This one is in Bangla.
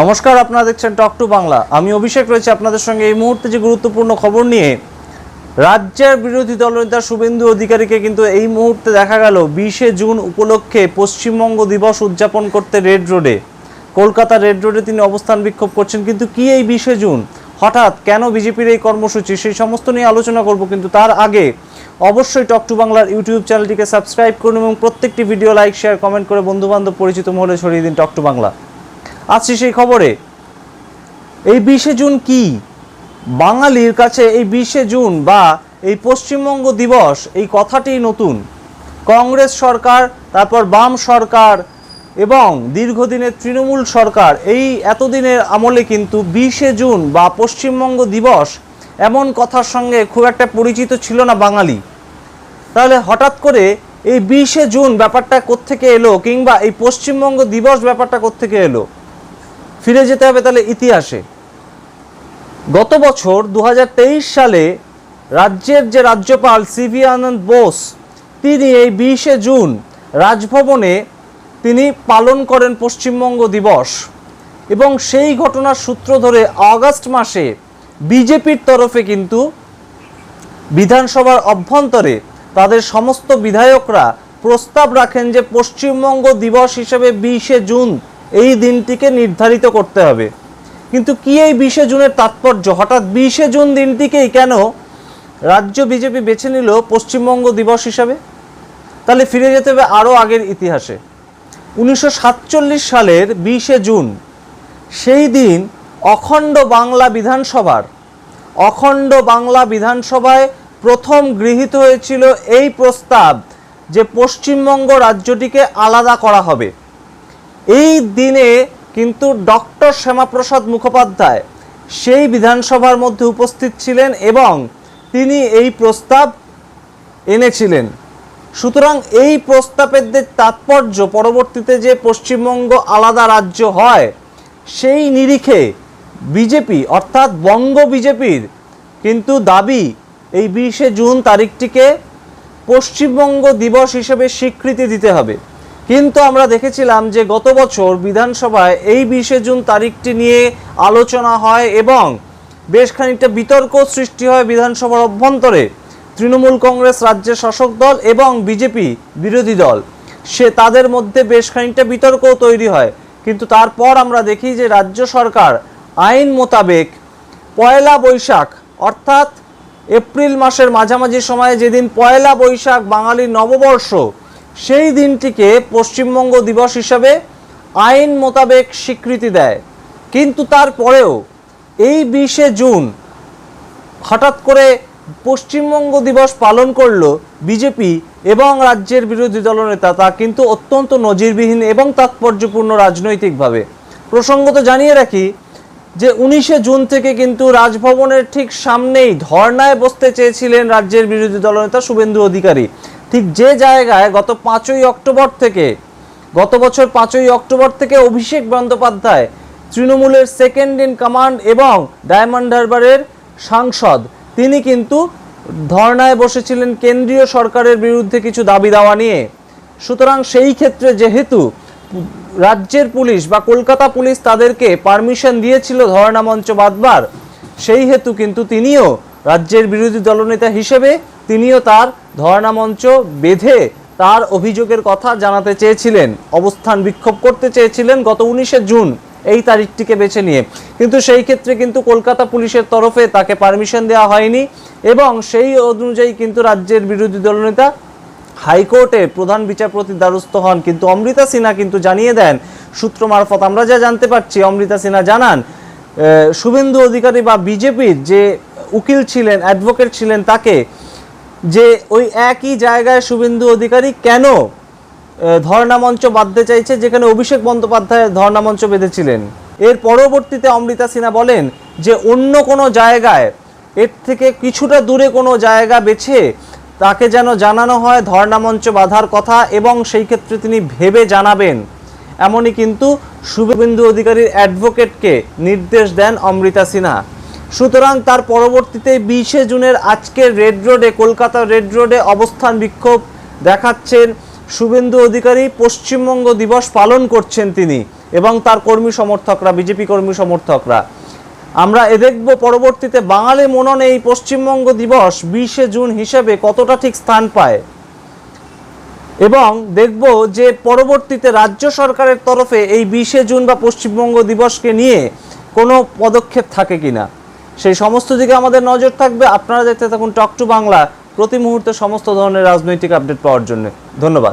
নমস্কার, আপনারা দেখছেন টক টু বাংলা আমি অভিষেক রয়েছে আপনাদের সঙ্গে। এই মুহূর্তে যে গুরুত্বপূর্ণ খবর নিয়ে রাজ্যের বিরোধী দলনেতা শুভেন্দু অধিকারীকে কিন্তু এই মুহূর্তে দেখা গেল, বিশে জুন উপলক্ষে পশ্চিমবঙ্গ দিবস উদযাপন করতে রেড রোডে কলকাতা রেড রোডে তিনি অবস্থান বিক্ষোভ করছেন, কিন্তু কি এই বিশে জুন? হঠাৎ কেন বিজেপির এই কর্মসূচি? সেই সমস্ত নিয়ে আলোচনা করব, কিন্তু তার আগে অবশ্যই টক টু বাংলার ইউটিউব চ্যানেলটিকে সাবস্ক্রাইব করুন এবং প্রত্যেকটি ভিডিও লাইক, শেয়ার, কমেন্ট করে বন্ধুবান্ধব পরিচিত মহলে ছড়িয়ে দিন টক টু বাংলা আছি সেই খবরে। এই বিশে জুন কি? বাঙালির কাছে এই বিশে জুন বা এই পশ্চিমবঙ্গ দিবস এই কথাটি নতুন। কংগ্রেস সরকার, তারপর বাম সরকার এবং দীর্ঘদিনের তৃণমূল সরকার এই এতদিনের আমলে কিন্তু বিশে জুন বা পশ্চিমবঙ্গ দিবস এমন কথার সঙ্গে খুব একটা পরিচিত ছিল না বাঙালি। তাহলে হঠাৎ করে এই বিশে জুন ব্যাপারটা কোত্থেকে এলো কিংবা এই পশ্চিমবঙ্গ দিবস ব্যাপারটা কোত্থেকে এলো? ফিরে যেতে হবে তাহলে ইতিহাসে। গত বছর দু হাজার তেইশ সালে রাজ্যের যে রাজ্যপাল সিভি আনন্দ বোস, তিনি এই বিশে জুন রাজভবনে তিনি পালন করেন পশ্চিমবঙ্গ দিবস এবং সেই ঘটনার সূত্র ধরে আগস্ট মাসে বিজেপির তরফে কিন্তু বিধানসভার অভ্যন্তরে তাদের সমস্ত বিধায়করা প্রস্তাব রাখেন যে পশ্চিমবঙ্গ দিবস হিসেবে বিশে জুন এই দিনটিকে নির্ধারিত করতে হবে। কিন্তু কি এই বিশে জুনের তাৎপর্য? হঠাৎ বিশে জুন দিনটিকেই কেন রাজ্য বিজেপি বেছে নিল পশ্চিমবঙ্গ দিবস হিসাবে? তাহলে ফিরে যেতে হবে আরও আগের ইতিহাসে। উনিশশো সাতচল্লিশ সালের বিশে জুন, সেই দিন অখণ্ড বাংলা বিধানসভার, অখণ্ড বাংলা বিধানসভায় প্রথম গৃহীত হয়েছিল এই প্রস্তাব যে পশ্চিমবঙ্গ রাজ্যটিকে আলাদা করা হবে। এই দিনে কিন্তু ডক্টর শ্যামাপ্রসাদ মুখোপাধ্যায় সেই বিধানসভার মধ্যে উপস্থিত ছিলেন এবং তিনি এই প্রস্তাব এনেছিলেন। সুতরাং এই প্রস্তাবের যে তাৎপর্য পরবর্তীতে যে পশ্চিমবঙ্গ আলাদা রাজ্য হয়, সেই নিরিখে বিজেপি অর্থাৎ বঙ্গ বিজেপির কিন্তু দাবি এই বিশে জুন তারিখটিকে পশ্চিমবঙ্গ দিবস হিসেবে স্বীকৃতি দিতে হবে। কিন্তু আমরা দেখেছিলাম যে গত বছর বিধানসভায় এই বিশে জুন তারিখটি নিয়ে আলোচনা হয় এবং বেশ খানিকটা বিতর্ক সৃষ্টি হয় বিধানসভার অভ্যন্তরে। তৃণমূল কংগ্রেস রাজ্যের শাসক দল এবং বিজেপি বিরোধী দল। সে তাদের মধ্যে বেশ খানিকটা বিতর্কও তৈরি হয়। কিন্তু তারপর আমরা দেখি যে রাজ্য সরকার আইন মোতাবেক পয়লা বৈশাখ, অর্থাৎ এপ্রিল মাসের মাঝামাঝি সময়ে যেদিন পয়লা বৈশাখ, বাঙালির নববর্ষ সেই দিনটিকে পশ্চিমবঙ্গ দিবস হিসাবে আইন মোতাবেক স্বীকৃতি দেয়। কিন্তু তারপরেও এই বিশে জুন হঠাৎ করে পশ্চিমবঙ্গ দিবস পালন করল বিজেপি এবং রাজ্যের বিরোধী দলনেতা। তা কিন্তু অত্যন্ত নজিরবিহীন এবং তাৎপর্যপূর্ণ রাজনৈতিকভাবে। প্রসঙ্গত জানিয়ে রাখি যে উনিশে জুন থেকে কিন্তু রাজভবনের ঠিক সামনেই ধর্নায় বসতে চেয়েছিলেন রাজ্যের বিরোধী দলনেতা শুভেন্দু অধিকারী। ঠিক যে জায়গায় গত পাঁচই অক্টোবর থেকে, গত বছর পাঁচই অক্টোবর থেকে অভিষেক বন্দ্যোপাধ্যায় তৃণমূলের সেকেন্ড ইন কমান্ড এবং ডায়মন্ড হারবারের সাংসদ, তিনি কিন্তু ধর্নায় বসেছিলেন কেন্দ্রীয় সরকারের বিরুদ্ধে কিছু দাবি দাওয়া নিয়ে। সুতরাং সেই ক্ষেত্রে যেহেতু রাজ্যের পুলিশ বা কলকাতা পুলিশ তাদেরকে পারমিশন দিয়েছিল ধর্ণা মঞ্চ বাঁধবার সেই হেতু কিন্তু তিনিও রাজ্যের বিরোধী দলনেতা হিসেবে তিনিও তার ধর্ণা মঞ্চ বেঁধে তার অভিযোগের কথা জানাতে চেয়েছিলেন, অবস্থান বিক্ষোভ করতে চেয়েছিলেন গত উনিশে জুন, এই তারিখটিকে বেছে নিয়ে। কিন্তু সেই ক্ষেত্রে কিন্তু কলকাতা পুলিশের তরফে তাকে পারমিশন দেওয়া হয়নি এবং সেই অনুযায়ী কিন্তু রাজ্যের বিরোধী দলনেতা হাইকোর্টে প্রধান বিচারপতির দ্বারস্থ হন। কিন্তু অমৃতা সিনহা কিন্তু জানিয়ে দেন, সূত্র মারফত আমরা যা জানতে পারছি, অমৃতা সিনহা জানান শুভেন্দু অধিকারী বা বিজেপির যে উকিল ছিলেন অ্যাডভোকেট ছিলেন তাকে যে ওই একই জায়গায় শুভেন্দু অধিকারী কেন আহ, ধর্ণা মঞ্চ বাঁধতে চাইছে যেখানে অভিষেক বন্দ্যোপাধ্যায় ধর্ণা মঞ্চ বেঁধেছিলেন। এর পরবর্তীতে অমৃতা সিনহা বলেন যে অন্য কোনো জায়গায় এর থেকে কিছুটা দূরে কোনো জায়গা বেছে তাকে যেন জানানো হয় ধর্ণা মঞ্চ বাঁধার কথা এবং সেই ক্ষেত্রে তিনি ভেবে জানাবেন। এমনই কিন্তু শুভেন্দু অধিকারীর অ্যাডভোকেটকে নির্দেশ দেন অমৃতা সিনহা। সুতরাং তার পরবর্তীতে বিশে জুনের আজকের রেড রোডে, কলকাতা রেড রোডে অবস্থান বিক্ষোভ দেখাচ্ছেন শুভেন্দু অধিকারী। পশ্চিমবঙ্গ দিবস পালন করছেন তিনি এবং তার কর্মী সমর্থকরা, বিজেপি কর্মী সমর্থকরা। আমরা এ দেখব পরবর্তীতে বাঙালি মননে এই পশ্চিমবঙ্গ দিবস বিশে জুন হিসেবে কতটা ঠিক স্থান পায়। এবং দেখব যে পরবর্তীতে রাজ্য সরকারের তরফে এই বিশে জুন বা পশ্চিমবঙ্গ দিবসকে নিয়ে কোনো পদক্ষেপ থাকে কিনা। সেই সমস্ত দিকে আমাদের নজর থাকবে। আপনারা দেখতে থাকুন টক টু বাংলা। প্রতি মুহূর্তে সমস্ত ধরনের রাজনৈতিক আপডেট পাওয়ার জন্য। ধন্যবাদ।